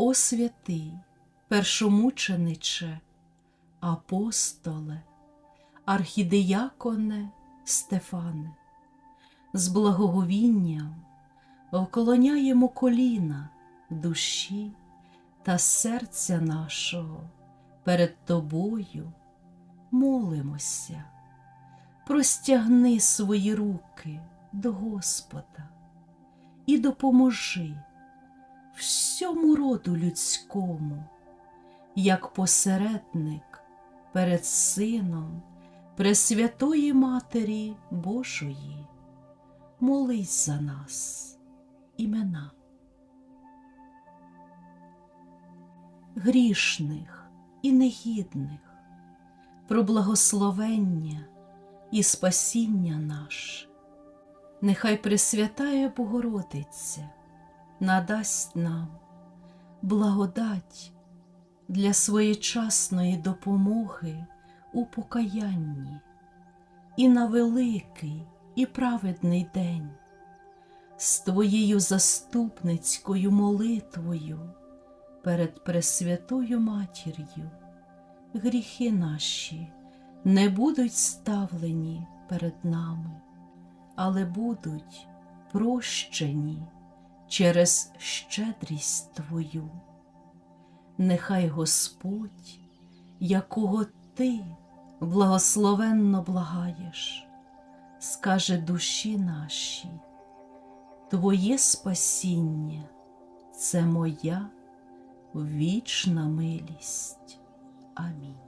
О святий, першомучениче, апостоле, архідияконе Стефане, з благоговінням вклоняємо коліна душі та серця нашого перед Тобою, молимося, простягни свої руки до Господа і допоможи всьому роду людському, як посередник перед Сином Пресвятої Матері Божої, молись за нас, імена. Грішних і негідних, про благословення і спасіння наше, нехай Пресвятая Богородиця надасть нам благодать для своєчасної допомоги у покаянні і на великий і праведний день. З Твоєю заступницькою молитвою перед Пресвятою Матір'ю гріхи наші не будуть ставлені перед нами, але будуть прощені через щедрість Твою. Нехай Господь, якого Ти благословенно благаєш, скаже душі наші, Твоє спасіння це моя вічна милість. Амінь.